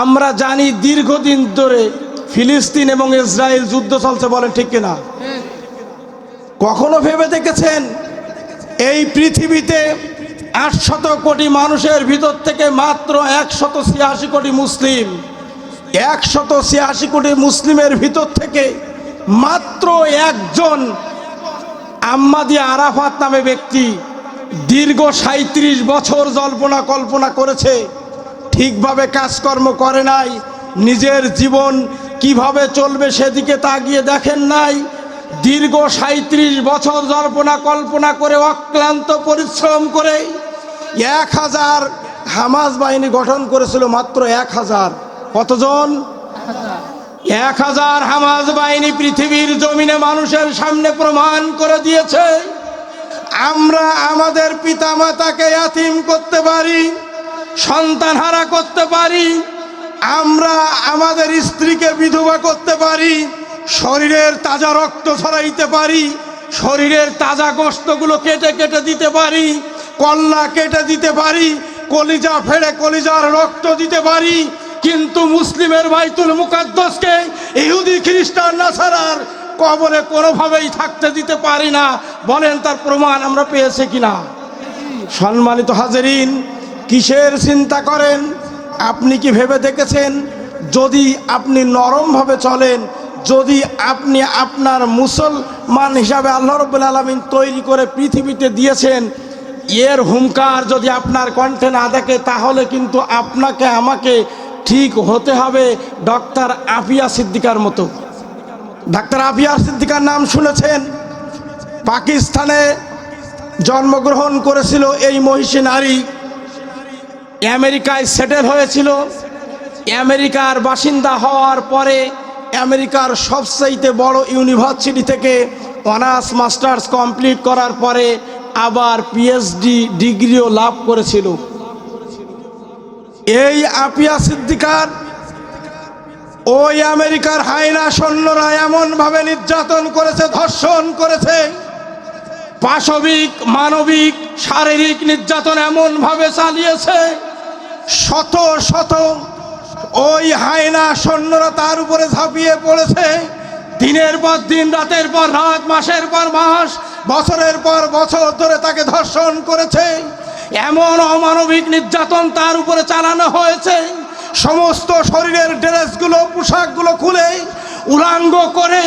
আমরা জানি দীর্ঘদিন ধরে ফিলিস্তিন এবং ইসরায়েল যুদ্ধ চলছে বলেন ঠিক কিনা? কখনো ভেবে দেখেছেন? এই পৃথিবীতে আটশত কোটি মানুষের ভিতর থেকে মাত্র একশত ছিয়াশি কোটি মুসলিম। একশত ছিয়াশি কোটি মুসলিমের ভিতর থেকে মাত্র একজন আম্মাদি আরাফাত নামে ব্যক্তি দীর্ঘ সাঁত্রিশ বছর জল্পনা কল্পনা করেছে। ঠিকভাবে কাজকর্ম করে নাই, নিজের জীবন কীভাবে চলবে সেদিকে তাকিয়ে দেখেন নাই। দীর্ঘ সাঁত্রিশ বছর জল্পনা কল্পনা করে অক্লান্ত পরিশ্রম করে এক হাজার হামাজ বাহিনী গঠন করেছিল মাত্র এক হাজার। কতজন? এক হাজার হামাজ বাহিনী পৃথিবীর জমিনে মানুষের সামনে প্রমাণ করে দিয়েছে, আমরা আমাদের পিতামাতাকে ইয়াতিম করতে পারি। সন্তান হারা করতে পারি, আমরা আমাদের স্ত্রীকে বিধবা করতে পারি, শরীরের তাজা রক্ত ছড়াইতে পারি, শরীরের তাজা গোস্তগুলো কেটে কেটে দিতে পারি, কল্লা কেটে দিতে পারি, কলিজা ফেড়ে কলিজার রক্ত দিতে পারি, কিন্তু মুসলিমের বাইতুল মুকাদ্দসকে ইহুদি, খ্রিস্টান, নাসারার কবরে কোনোভাবেই থাকতে দিতে পারি না। বলেন তার প্রমাণ আমরা পেয়েছি কিনা? সম্মানিত হাজেরিন কিসের চিন্তা করেন? আপনি কি ভেবে দেখেছেন? যদি আপনি নরমভাবে চলেন, যদি আপনি আপনার মুসলমান হিসাবে আল্লাহ রব্বুল আলমিন তৈরি করে পৃথিবীতে দিয়েছেন, এর হুঙ্কার যদি আপনার কণ্ঠে না দেখে, তাহলে কিন্তু আপনাকে, আমাকে ঠিক হতে হবে ডক্টর আফিয়া সিদ্দিকার মতো। ডাক্তার আফিয়া সিদ্দিকার নাম শুনেছেন? পাকিস্তানে জন্মগ্রহণ করেছিল এই মহিষী নারী। আমেরিকায় সেটেল হয়েছিল। আমেরিকার বাসিন্দা হওয়ার পরে আমেরিকার সবচাইতে বড় ইউনিভার্সিটি থেকে অনার্স, মাস্টার্স কমপ্লিট করার পরে আবার পিএইচডি ডিগ্রিও লাভ করেছিল। এই আপিয়া সিদ্দিকার ওই আমেরিকার হাইনা সৈন্যরা এমনভাবে নির্যাতন করেছে, ধর্ষণ করেছে। পাশবিক, মানবিক, শারীরিক নির্যাতন এমনভাবে চালিয়েছে। শত শত ওই হায়না সৈন্যরা তার উপরে ঝাঁপিয়ে পড়েছে। দিনের পর দিন, রাতের পর রাত, মাসের পর মাস, বছরের পর বছর ধরে তাকে ধর্ষণ করেছে। এমন অমানবিক নির্যাতন তার উপরে চালানো হয়েছে। সমস্ত শরীরের ড্রেসগুলো, পোশাকগুলো খুলে উলাঙ্গ করে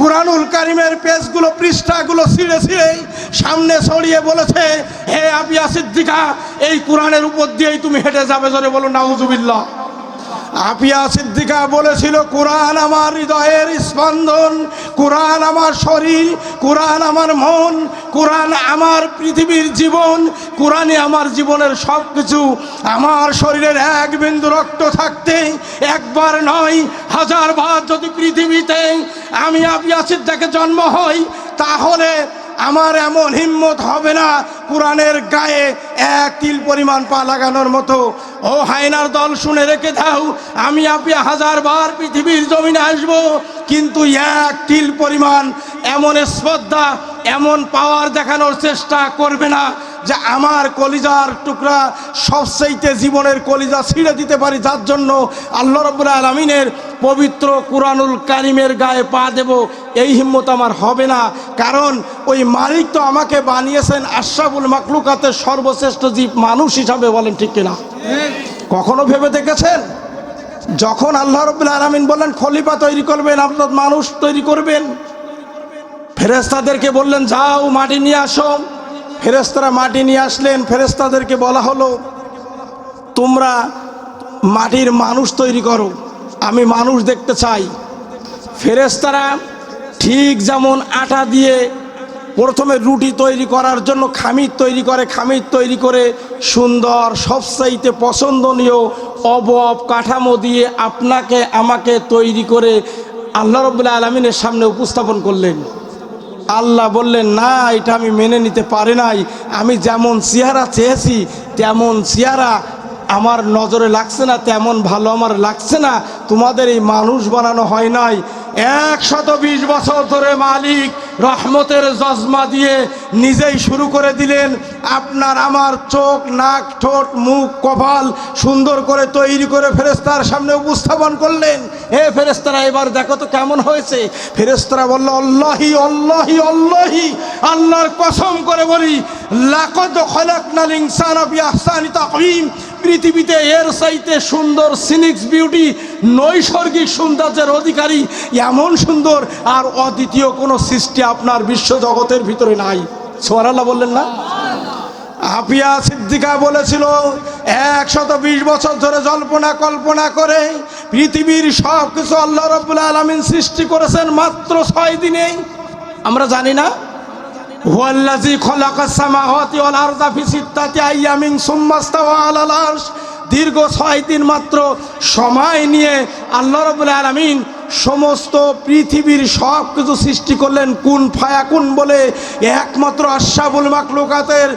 কোরআনুল কারিমের পেজগুলো, পৃষ্ঠাগুলো ছিঁড়ে ছিঁড়ে সামনে ছড়িয়ে বলেছে, হে আবিয়া সিদ্দিকা, এই কোরআনের উপর দিয়েই তুমি হেঁটে যাবে। জোরে বলো নাউজুবিল্লাহ। আপিয়া সিদ্দিকা বলেছিল, কোরআন আমার হৃদয়ের স্পন্দন, কোরআন আমার শরীর, কোরআন আমার মন, কোরআন আমার পৃথিবীর জীবন কোরআনে আমার জীবনের সব কিছু আমার শরীরের এক বিন্দু রক্ত থাকতে একবার নয় হাজার বার যদি পৃথিবীতে আমি আপিয়া সিদ্দাকে জন্ম হই, তাহলে আমার এমন হিম্মত হবে না কোরআনের গায়ে এক তিল পরিমাণ পা লাগানোর মতো। ও হায়নার দল শুনে রেখে দাও, আমি আপনি হাজার বার পৃথিবীর জমিনে আসব, কিন্তু এক তিল পরিমাণ এমন স্পর্ধা এমন পাওয়ার দেখানোর চেষ্টা করবে না। যে আমার কলিজার টুকরা সবচাইতে জীবনের কলিজা ছিঁড়ে দিতে পারি, যার জন্য আল্লাহ রব্বুল আলমিনের পবিত্র কুরআনুল কারিমের গায়ে পা দেব, এই হিম্মত আমার হবে না। কারণ ওই মালিক তো আমাকে বানিয়েছেন আশরাফুল মাকলুকাতের সর্বশ্রেষ্ঠ জীব মানুষ হিসাবে, বলেন ঠিক কিনা? কখনো ভেবে দেখেছেন? যখন আল্লাহ রব্বুল আলমিন বললেন, খলিফা তৈরি করবেন, আপনার মানুষ তৈরি করবেন ফেরেস্তাদেরকে বললেন, যাও মাটি নিয়ে আসো। ফেরেস্তারা মাটি নিয়ে আসলেন ফেরেস্তাদেরকে বলা হলো, তোমরা মাটির মানুষ তৈরি করো, আমি মানুষ দেখতে চাই। ফেরেস্তারা ঠিক যেমন আটা দিয়ে প্রথমে রুটি তৈরি করার জন্য খামির তৈরি করে, খামির তৈরি করে সুন্দর, সবচাইতে পছন্দনীয় অবব কাঠামো দিয়ে আপনাকে, আমাকে তৈরি করে আল্লাহ রবুল্লা আলমিনের সামনে উপস্থাপন করলেন। আল্লাহ বললেন, না, এটা আমি মেনে নিতে পারি নাই। আমি যেমন চেহারা চেয়েছি, তেমন চেহারা আমার নজরে লাগছে না, তেমন ভালো আমার লাগছে না। তোমাদের এই মানুষ বানানো হয় নাই। একশত বিশ বছর ধরে মালিক রহমতের জজমা দিয়ে নিজেই শুরু করে দিলেন। আপনার আমার চোখ, নাক, ঠোঁট, মুখ, কপাল সুন্দর করে তৈরি করে ফেরেস্তার সামনে উপস্থাপন করলেন। হে ফেরেস্তারা এবার দেখো তো কেমন হয়েছে। ফেরেস্তারা বলল অল্লাহি অল্লাহি আল্লাহি, আল্লাহর কসম করে বলি, লাকদ খলাকনাল ইনসানা বিআহসানি তাকওয়িম। পৃথিবীতে এর চাইতে সুন্দর সিনিক্স বিউটি, নৈসর্গিক সৌন্দর্যের অধিকারী, এমন সুন্দর আর অদ্বিতীয় কোনো সৃষ্টি আপনার বিশ্ব জগতের ভিতরে নাই। সোহারাল্লাহ বললেন না? আপিয়া সিদ্দিকা বলেছিল একশত বিশ বছর ধরে জল্পনা কল্পনা করে পৃথিবীর সব কিছু আল্লাহ রব্বুল আলমিন সৃষ্টি করেছেন মাত্র ছয় দিনে আমরা জানি না আরদা ফি সিত্তাতি আইয়ামিন সুম্মা ইস্তাওয়া আলাল আরশ। দীর্ঘ ছয় দিন মাত্র সময় নিয়ে আল্লাহ রবুল আলমিন সমস্ত পৃথিবীর সব কিছু সৃষ্টি করলেন কুন ফায়াকুন বলে একমাত্র আশাবুল মাকলুকাতের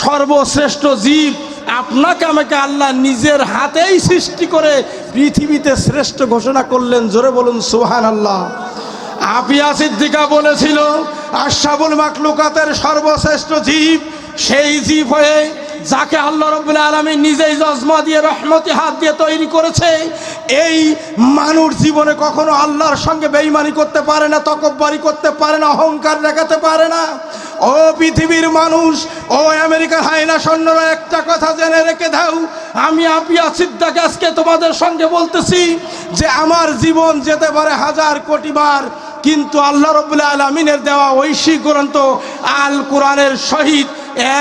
সর্বশ্রেষ্ঠ জীব। আপনাকে আমাকে আল্লাহ নিজের হাতেই সৃষ্টি করে পৃথিবীতে শ্রেষ্ঠ ঘোষণা করলেন। জোরে বলুন সুহান আল্লাহ আপিয়া সিদ্দিকা বলেছিল আশাবুল মাকলুকাতের সর্বশ্রেষ্ঠ জীব সেই জীব হয়ে যাকে আল্লাহ রবুল্লা আলমী নিজেই জজমা দিয়ে, রহমতি হাত দিয়ে তৈরি করেছে, এই মানুষ জীবনে কখনো আল্লাহর সঙ্গে বেইমানি করতে পারে না, তকব্বারি করতে পারে না, অহংকার দেখাতে পারে না। ও পৃথিবীর মানুষ, ও আমেরিকার হাইনা সৈন্যরা, একটা কথা জেনে রেখে দাও, আমি আপিয়া সিদ্দাকে আজকে তোমাদের সঙ্গে বলতেছি যে, আমার জীবন যেতে পারে হাজার কোটি বার কিন্তু আল্লাহ রবুল্লা আলমিনের দেওয়া ঐশী গ্রন্থ আল কোরআনের সহিত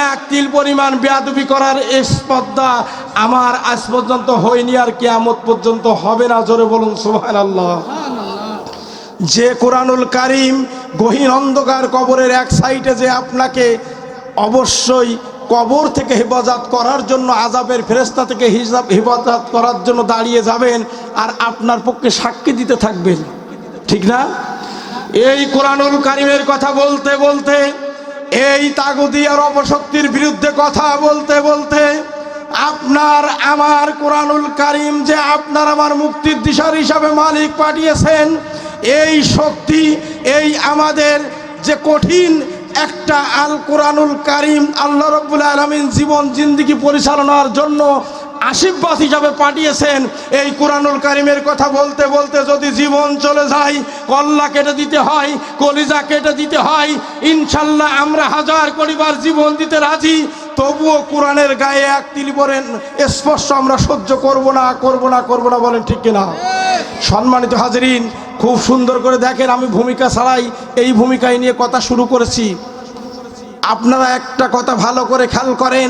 এক তিল পরিমাণ বেয়াদবি করার স্পর্ধা আমার আজ পর্যন্ত হয়নি আর কেয়ামত পর্যন্ত হবে না, জোরে বলুন সুহান আল্লাহ যে কোরআনুল কারিম গহীন অন্ধকার কবরের এক সাইডে যে আপনাকে অবশ্যই কবর থেকে হেফাজত করার জন্য আজাবের ফেরেস্তা থেকে হিসাব হেফাজত করার জন্য দাঁড়িয়ে যাবেন আর আপনার পক্ষে সাক্ষী দিতে থাকবেন। ঠিক না? এই কোরআনুল কারিমের কথা বলতে বলতে, এই তাগুদি আর অপশক্তির বিরুদ্ধে কথা বলতে বলতে, আপনার, আমার কোরআনুল কারিম যে আপনার আমার মুক্তির দিশার হিসাবে মালিক পাঠিয়েছেন, এই শক্তি, এই আমাদের যে কঠিন একটা আল কোরআনুল কারিম আল্লাহ রব্বুল আলমিন জীবন, জিন্দিগি পরিচালনার জন্য আশীর্বাদ হিসাবে পাঠিয়েছেন। এই কোরআনুল কারিমের কথা বলতে বলতে যদি জীবন চলে যায়, কল্লা কেটে দিতে হয়, কলিজা কেটে দিতে হয়, ইনশাল্লাহ আমরা হাজার পরিবার জীবন দিতে রাজি। তবুও কোরআনের গায়ে এক তিল বলেন স্পর্শ আমরা সহ্য করব না করব না করব না বলেন ঠিক কিনা? সম্মানিত হাজরিন, খুব সুন্দর করে দেখেন আমি ভূমিকা ছাড়াই এই ভূমিকায় নিয়ে কথা শুরু করেছি। আপনারা একটা কথা ভালো করে খেয়াল করেন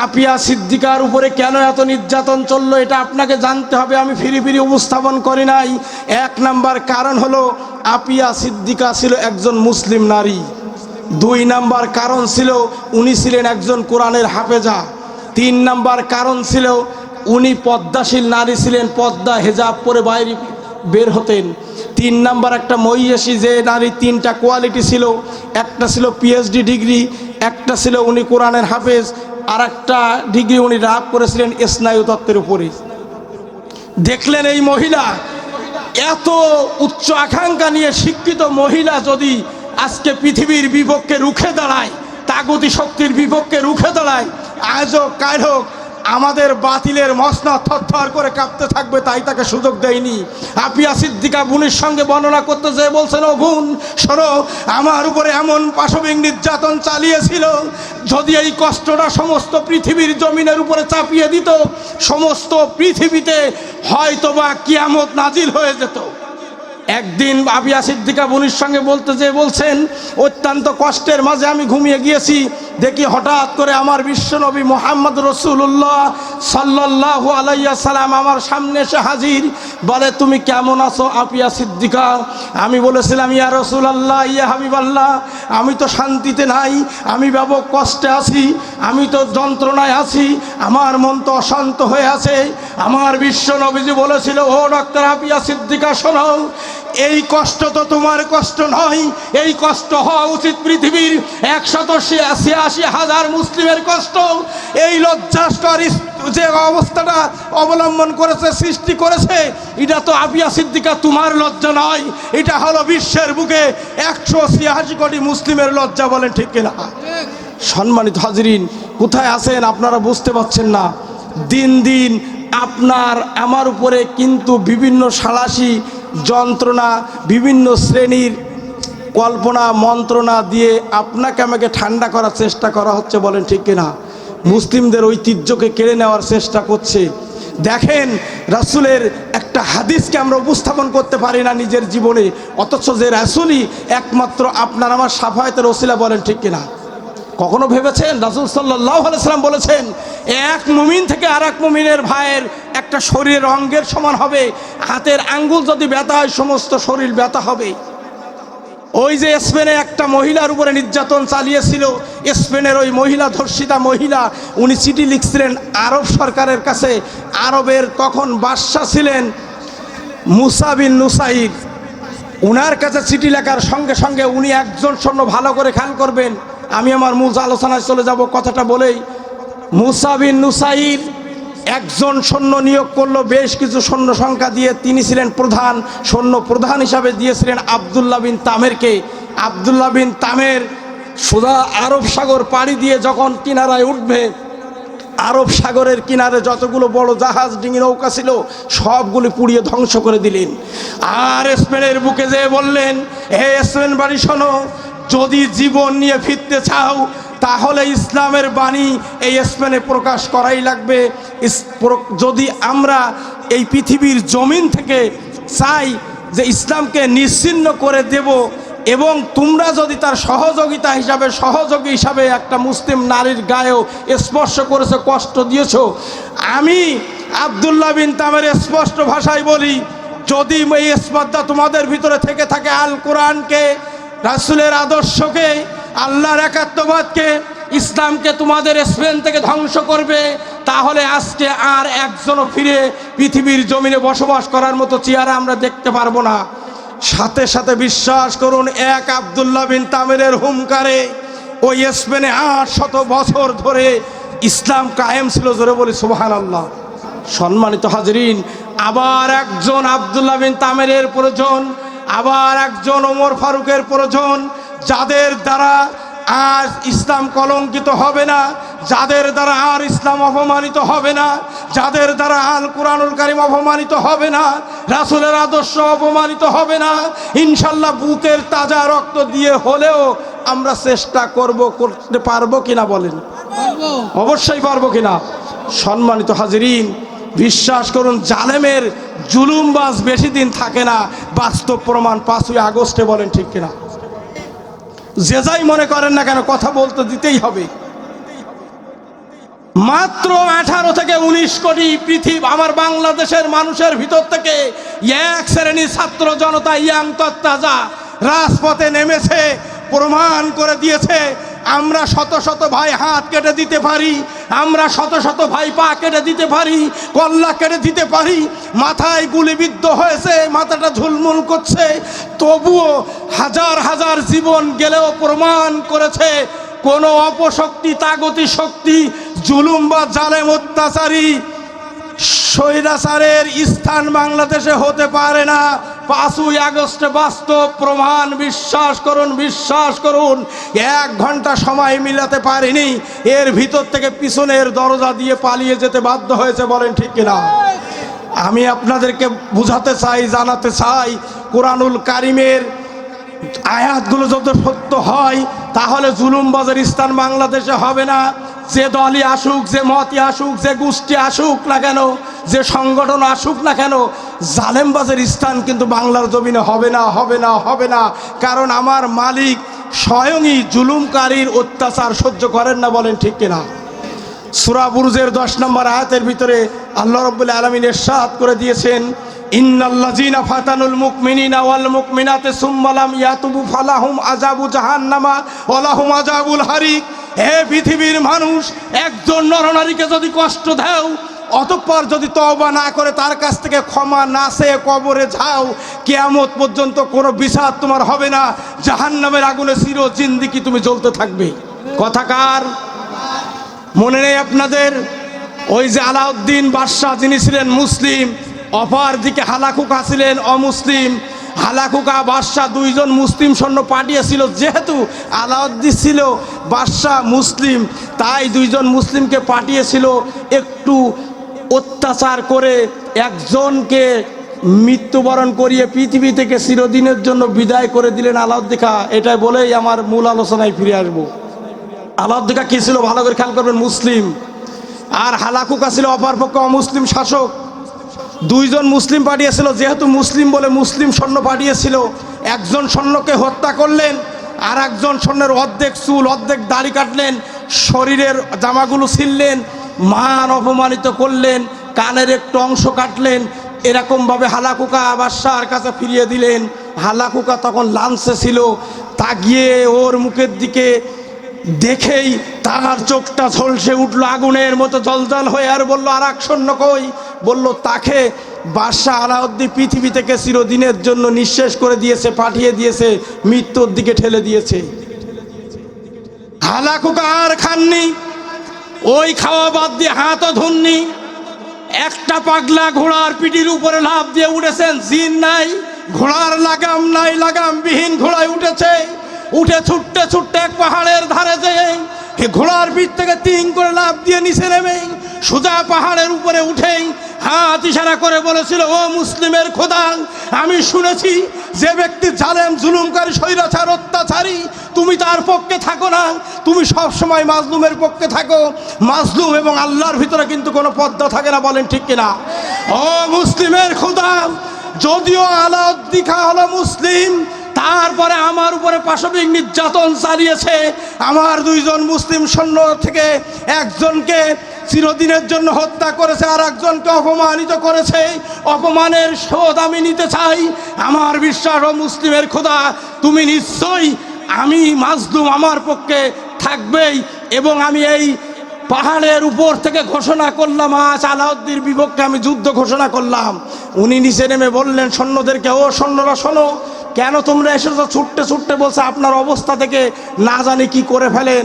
আপিয়া সিদ্দিকার উপরে কেন এত নির্যাতন চলল এটা আপনাকে জানতে হবে, আমি ফিরি ফিরি উপস্থাপন করি নাই। এক নাম্বার কারণ হলো আপিয়া সিদ্দিকা ছিল একজন মুসলিম নারী। দুই নাম্বার কারণ ছিল উনি ছিলেন একজন কোরআনের হাফেজা। তিন নাম্বার কারণ ছিল উনি পদ্মাশীল নারী ছিলেন, পদ্মা হেজাব পরে বাইরে বের হতেন। তিন নাম্বার একটা মহিষী, যে নারী তিনটা কোয়ালিটি ছিল, একটা ছিল পিএইচডি ডিগ্রি একটা ছিল উনি কোরআনের হাফেজ আর একটা ডিগ্রি উনি রাগ করেছিলেন স্নায়ু তত্ত্বের উপরে। দেখলেন এই মহিলা এত উচ্চ আকাঙ্ক্ষা নিয়ে শিক্ষিত মহিলা যদি আজকে পৃথিবীর বিপক্ষে রুখে দাঁড়ায় তাগতি শক্তির বিপক্ষে রুখে দাঁড়ায়, আজও কাল হোক আমাদের বাতিলের মসনা থরথর করে কাঁপতে থাকবে, তাই তাকে সুযোগ দেয়নি। আপিয়া সিদ্দিকা বুনির সঙ্গে বর্ণনা করতে যে বলছেন, ও বোন, শোনো, আমার উপরে এমন পাশবিক নির্যাতন চালিয়েছিল, যদি এই কষ্টটা সমস্ত পৃথিবীর জমিনের উপরে চাপিয়ে দিত, সমস্ত পৃথিবীতে হয়তোবা কিয়ামত নাজিল হয়ে যেত। একদিন আবিয়া সিদ্দিকা বোনের সঙ্গে বলতে যে বলছেন, অত্যন্ত কষ্টের মাঝে আমি ঘুমিয়ে গিয়েছি দেখি হঠাৎ করে আমার বিশ্বনবী মোহাম্মদ রসুল্লাহ সাল্লাহ আলাইয়া সালাম আমার সামনে এসে হাজির। বলে, তুমি কেমন আছো আপিয়া সিদ্দিকা? আমি বলেছিলাম, ইয়া রসুল আল্লাহ ইয়া হাবিব আল্লাহ আমি তো শান্তিতে নাই, আমি ব্যাপক কষ্টে আছি, আমি তো যন্ত্রণায় আছি, আমার মন তো অশান্ত হয়ে আছে। আমার বিশ্ব নবীজি বলেছিল, ও ডক্টর আপিয়া সিদ্দিকা শোনো এই কষ্ট তো তোমার কষ্ট নয়। এই কষ্ট হওয়া উচিত পৃথিবীর একশত ছিয়াশি হাজার মুসলিমের কষ্ট। এই লজ্জাস্কর যে অবস্থাটা অবলম্বন করেছে, সৃষ্টি করেছে, এটা তো আবিয়া সিদ্দিকা তোমার লজ্জা নয়। এটা হলো বিশ্বের বুকে একশো ছিয়াশি কোটি মুসলিমের লজ্জা বলেন ঠিক কিনা? সম্মানিত হাজিরিন, কোথায় আছেন আপনারা বুঝতে পারছেন না। দিন দিন আপনার, আমার উপরে কিন্তু বিভিন্ন সালাসি যন্ত্রণা, বিভিন্ন শ্রেণির কল্পনা, মন্ত্রণা দিয়ে আপনাকে আমাকে ঠান্ডা করার চেষ্টা করা হচ্ছে বলেন ঠিক কিনা? মুসলিমদের ঐতিহ্যকে কেড়ে নেওয়ার চেষ্টা করছে। দেখেন, রাসুলের একটা হাদিসকে আমরা উপস্থাপন করতে পারি না নিজের জীবনে, অথচ যে রাসুলই একমাত্র আপনার আমার সাফায়তের ওসিলা বলেন ঠিক কিনা? কখনো ভেবেছেন? রাসুল সাল্লাহ বলেছেন, এক মুমিন থেকে আর এক মুমিনের ভাইয়ের একটা শরীরের অঙ্গের সমান হবে, হাতের আঙ্গুল যদি ব্যথা হয়, সমস্ত শরীর ব্যথা হবে। ওই যে স্পেনে একটা মহিলার উপরে নির্যাতন চালিয়েছিল, স্পেনের ওই মহিলা, ধর্ষিতা মহিলা, উনি চিঠি লিখছিলেন আরব সরকারের কাছে। আরবের তখন বাদশাহ ছিলেন মুসাবিন নুসাইদ উনার কাছে চিঠি লেখার সঙ্গে সঙ্গে উনি একজন সৈন্য ভালো করে খেয়াল করবেন আমি আমার মূল আলোচনায় চলে যাব, কথাটা বলেই। মুসাবিন নুসাইর একজন সৈন্য নিয়োগ করল, বেশ কিছু সৈন্য সংখ্যা দিয়ে তিনি ছিলেন প্রধান, সৈন্য প্রধান হিসাবে দিয়েছিলেন আবদুল্লাহ বিন তামেরকে। আবদুল্লা বিন তামের সুদা আরব সাগর পাড়ি দিয়ে যখন কিনারায় উঠবে, আরব সাগরের কিনারে যতগুলো বড় জাহাজ, ডিঙি নৌকা ছিল, সবগুলি পুড়িয়ে ধ্বংস করে দিলেন। আর স্পেনের বুকে যেয়ে বললেন, হে স্পেন বাড়ি শোনো যদি জীবন নিয়ে ফিরতে চাও, তাহলে ইসলামের বাণী এই স্পেনে প্রকাশ করাই লাগবে। যদি আমরা এই পৃথিবীর জমিন থেকে চাই যে ইসলামকে নিশ্চিন্ন করে দেব এবং তোমরা যদি তার সহযোগিতা হিসাবে, সহযোগী হিসাবে একটা মুসলিম নারীর গায়েও স্পর্শ করেছে, কষ্ট দিয়েছ, আমি আবদুল্লাহ বিন তামের স্পষ্ট ভাষায় বলি, যদি এই স্পর্ধা তোমাদের ভিতরে থেকে থাকে আল কোরআনকে রাসুলের আদর্শকে, আল্লাহর একাত্মবাদকে, ইসলামকে তোমাদের স্পেন থেকে ধ্বংস করবে, তাহলে আজকে আর একজনও ফিরে পৃথিবীর জমিনে বসবাস করার মতো চেয়ারা আমরা দেখতে পারব না। সাথে সাথে বিশ্বাস করুন, এক আবদুল্লাহ বিন তামিরের হুমকারে ওই স্পেনে আট শত বছর ধরে ইসলাম কায়েম ছিল জোরে বলি সুবাহান আল্লাহ সম্মানিত হাজরিন, আবার একজন আবদুল্লাহ বিন তামেরের প্রয়োজন আবার একজন ওমর ফারুকের প্রয়োজন যাদের দ্বারা আর ইসলাম কলঙ্কিত হবে না যাদের দ্বারা আর ইসলাম অপমানিত হবে না যাদের দ্বারা আল কোরআনুল কারিম অপমানিত হবে না রাসুলের আদর্শ অপমানিত হবে না ইনশাল্লাহ বুকের তাজা রক্ত দিয়ে হলেও আমরা চেষ্টা করব করতে পারব কিনা বলেন? অবশ্যই পারব কিনা। সম্মানিত হাজিরিন বিশ্বাস করুন, জালেমের জুলুমবাজ বেশি দিন থাকে না। বাস্তব প্রমাণ পাঁচই আগস্টে বলেন ঠিক কিনা। যে যাই মনে করেন না কেন, কথা বলতে দিতেই হবে। মাত্র আঠারো থেকে উনিশ কোটি পৃথিবী, আমার বাংলাদেশের মানুষের ভিতর থেকে এক শ্রেণির ছাত্র জনতা ইয়াং তত্তাজা রাজপথে নেমেছে, প্রমাণ করে দিয়েছে আমরা শত শত ভাই হাত কেটে দিতে পারি, আমরা শত শত ভাই পা কেটে দিতে পারি, কল্লা কেটে দিতে পারি, মাথায় গুলিবিদ্ধ হয়েছে, মাথাটা ঝুলমুল করছে, তবুও হাজার হাজার জীবন গেলেও প্রমাণ করেছে কোনো অপশক্তি, তাগতি শক্তি, জুলুম বা জালেম অত্যাচারী স্বৈরাচারের স্থান বাংলাদেশে হতে পারে না। পাঁচই আগস্টে বাস্তব প্রমাণ, বিশ্বাস করুন বিশ্বাস করুন। এক ঘণ্টা সময় মিলাতে পারিনি। এর ভিতর থেকে পিছনের দরজা দিয়ে পালিয়ে যেতে বাধ্য হয়েছে, বলেন ঠিক কিনা? আমি আপনাদেরকে বুঝাতে চাই, জানাতে চাই, কোরআনুল কারিমের আয়াতগুলো যত সত্য হয়, তাহলে জুলুমবাজের স্থান বাংলাদেশে হবে না। যে দলই আসুক, যে মতই আসুক, যে গোষ্ঠী আসুক না কেন, যে সংগঠন আসুক না কেন, জালেমবাজের স্থান কিন্তু বাংলার জমিনে হবে না হবে না হবে না। কারণ আমার মালিক স্বয়ংই জুলুমকারীর অত্যাচার সহ্য করেন না বলেন ঠিক কিনা। সুরা বুরুজের দশ নম্বর আয়াতের ভিতরে আল্লাহ রব্বুল আলমিন এরশাদ করে দিয়েছেন মুকমিনিনা ওয়াল ইয়াতুবু ফালাহুম হে পৃথিবীর মানুষ, একজন নরনারীকে যদি কষ্ট দাও, অতঃপর যদি তওবা না করে তার কাছ থেকে ক্ষমা না চেয়ে কবরে যাও, কেয়ামত পর্যন্ত কোনো বিষাদ তোমার হবে না, জাহান্নামের আগুনে চির জিন্দিগি তুমি জ্বলতে থাকবে। কথাকার মনে নেই আপনাদের? ওই যে আলাউদ্দিন বাদশাহ যিনি ছিলেন মুসলিম অপর দিকে হালাকুকা ছিলেন অমুসলিম হালাকুকা বাদশাহ দুইজন মুসলিম সৈন্য পাঠিয়েছিল। যেহেতু আলাউদ্দিন ছিল বাদশাহ মুসলিম, তাই দুইজন মুসলিমকে পাঠিয়েছিল একটু অত্যাচার করে একজনকে মৃত্যুবরণ করিয়ে পৃথিবী থেকে চিরদিনের জন্য বিদায় করে দিলেন আলাউদ্দিকা। এটাই বলেই আমার মূল আলোচনায় ফিরে আসব। আলাউদ্দিকা কি ছিল? ভালো করে খেয়াল করবেন, মুসলিম। আর হালাকুকা ছিল অপরপক্ষ অমুসলিম শাসক। দুইজন মুসলিম পাঠিয়েছিল, যেহেতু মুসলিম বলে মুসলিম সৈন্য পাঠিয়েছিল, একজন সৈন্যকে হত্যা করলেন আর একজন সৈন্যের অর্ধেক চুল, অর্ধেক দাড়ি কাটলেন, শরীরের জামাগুলো ছিললেন মান অপমানিত করলেন, কানের একটু অংশ কাটলেন, এরকমভাবে হালাকুকা বাদশাহর কাছে ফিরিয়ে দিলেন। হালাকুকা তখন লাঞ্চে ছিল, তা গিয়ে ওর মুখের দিকে দেখেই তার চোখটা ঝলসে উঠল, আগুনের মতো জলজল হয়ে আর বলল, আর এক সৈন্য কই? বলল, তাকে বাদশাহ আলাউদ্দিন পৃথিবী থেকে চিরদিনের জন্য নিঃশেষ করে দিয়েছে, পাঠিয়ে দিয়েছে, মৃত্যুর দিকে ঠেলে দিয়েছে। হালাকুকা আর খাননি, ওই খাওয়া বাদ দিয়ে হাতও ধুননি, একটা পাগলা ঘোড়ার পিঠির উপরে লাভ দিয়ে উঠেছেন, জিন নাই, ঘোড়ার লাগাম নাই লাগাম বিহীন ঘোড়ায় উঠেছে, উঠে ছুটতে ছুটতে এক পাহাড়ের ধারে এ ঘোড়ার পিঠ থেকে তিন করে লাভ দিয়ে নিচে নেমে সোজা পাহাড়ের উপরে উঠেই হাত ইশারা করে বলেছিল, ও মুসলিমের খোদা আমি শুনেছি যে ব্যক্তি জালেম, জুলুমকারী, স্বৈরাচার, অত্যাচারী, তুমি তার পক্ষে থাকো না, তুমি সব সময় মাজলুমের পক্ষে থাকো। মাজলুম এবং আল্লাহর ভিতরে কিন্তু কোনো পদ্মা থাকে না, বলেন ঠিক কিনা? ও মুসলিমের খোদা যদিও আলাউদ্দিখা হলো মুসলিম, তারপরে আমার উপরে পাশবিক নির্যাতন চালিয়েছে। আমার দুইজন মুসলিম সৈন্য থেকে একজনকে চিরদিনের জন্য হত্যা করেছে আর একজনকে অপমানিত করেছে। অপমানের শোধ আমি নিতে চাই। আমার বিশ্বাস ও মুসলিমের খোদা, তুমি নিশ্চয়ই আমি মাজলুম আমার পক্ষে থাকবেই এবং আমি এই পাহাড়ের উপর থেকে ঘোষণা করলাম, আজ আলাউদ্দির বিপক্ষে আমি যুদ্ধ ঘোষণা করলাম। উনি নিচে নেমে বললেন, সৈন্যদেরকে, ও সৈন্যরা, শোনো, কেন তোমরা এসেছ? ছুটতে ছুটতে বলছে, আপনার অবস্থা থেকে না জানি কি করে ফেলেন?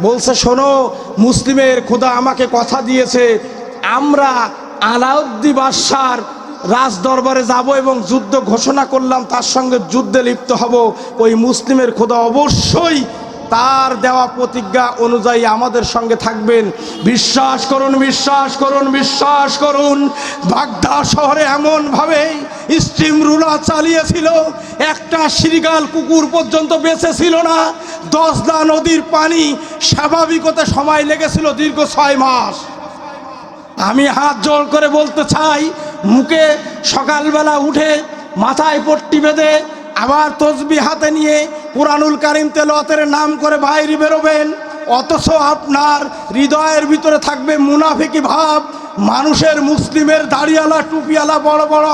বলছে, শোনো, মুসলিমের খোদা আমাকে কথা দিয়েছে, আমরা আলাউদ্দি বাদশার রাজ দরবারে যাব এবং যুদ্ধ ঘোষণা করলাম, তার সঙ্গে যুদ্ধে লিপ্ত হব। ওই মুসলিমের খোদা অবশ্যই তার দেওয়া প্রতিজ্ঞা অনুযায়ী আমাদের সঙ্গে থাকবেন। বিশ্বাস করুন বিশ্বাস করুন বিশ্বাস করুন। বাগদা শহরে এমনভাবে স্টিম রুলার চালিয়েছিল। একটা শ্রীগাল কুকুর পর্যন্ত বেঁচে ছিল না। দশদা নদীর পানি স্বাভাবিক হতে সময় লেগেছিল দীর্ঘ ছয় মাস। আমি হাত জোর করে বলতে চাই, মুখে সকালবেলা উঠে মাথায় পট্টি বেঁধে আবার তসবি হাতে নিয়ে কোরআনুল কারিম তেলোয়াতের নাম করে বাইরে বেরোবেন। অথচ আপনার হৃদয়ের ভিতরে থাকবে মুনাফিকি ভাব। মানুষের মুসলিমের দাড়িওয়ালা টুপিওয়ালা বড় বড়